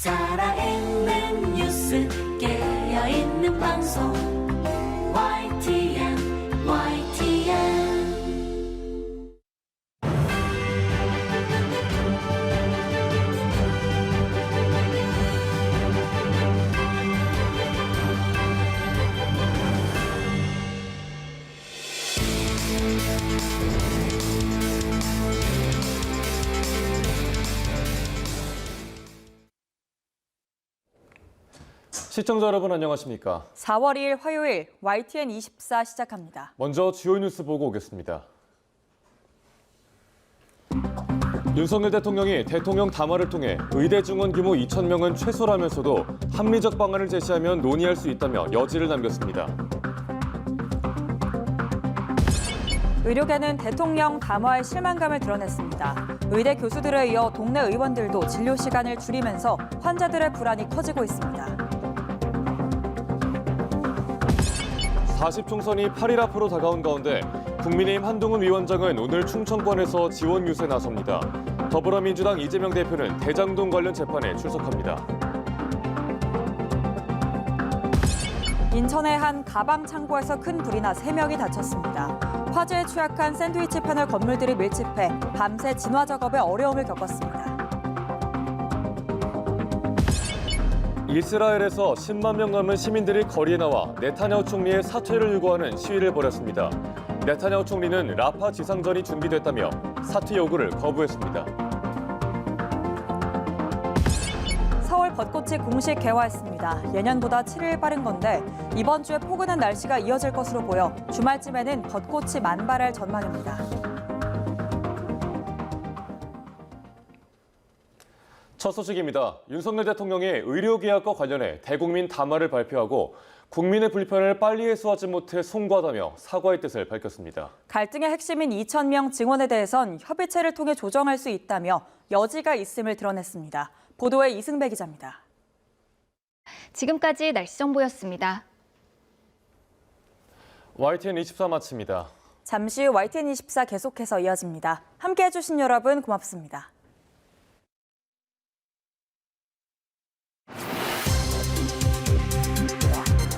살아있는 뉴스 깨어있는 방송. YTN YTN 시청자 여러분 안녕하십니까? 4월 2일 화요일 YTN 24 시작합니다. 먼저 주요 뉴스 보고 오겠습니다. 윤석열 대통령이 대통령 담화를 통해 의대 증원 규모 2천 명은 최소라면서도 합리적 방안을 제시하면 논의할 수 있다며 여지를 남겼습니다. 의료계는 대통령 담화에 실망감을 드러냈습니다. 의대 교수들에 이어 동네 의원들도 진료 시간을 줄이면서 환자들의 불안이 커지고 있습니다. 40 총선이 8일 앞으로 다가온 가운데 국민의힘 한동훈 위원장은 오늘 충청권에서 지원 유세 나섭니다. 더불어민주당 이재명 대표는 대장동 관련 재판에 출석합니다. 인천의 한 가방 창고에서 큰 불이 나 3명이 다쳤습니다. 화재에 취약한 샌드위치 패널 건물들이 밀집해 밤새 진화 작업에 어려움을 겪었습니다. 이스라엘에서 10만 명 넘는 시민들이 거리에 나와 네타냐후 총리의 사퇴를 요구하는 시위를 벌였습니다. 네타냐후 총리는 라파 지상전이 준비됐다며 사퇴 요구를 거부했습니다. 서울 벚꽃이 공식 개화했습니다. 예년보다 7일 빠른 건데 이번 주에 포근한 날씨가 이어질 것으로 보여 주말쯤에는 벚꽃이 만발할 전망입니다. 첫 소식입니다. 윤석열 대통령이 의료계약과 관련해 대국민 담화를 발표하고 국민의 불편을 빨리 해소하지 못해 송구하다며 사과의 뜻을 밝혔습니다. 갈등의 핵심인 2천 명 증원에 대해선 협의체를 통해 조정할 수 있다며 여지가 있음을 드러냈습니다. 보도에 이승배 기자입니다. 지금까지 날씨 정보였습니다. YTN 24 마칩니다. 잠시 후 YTN24 계속해서 이어집니다. 함께해 주신 여러분 고맙습니다.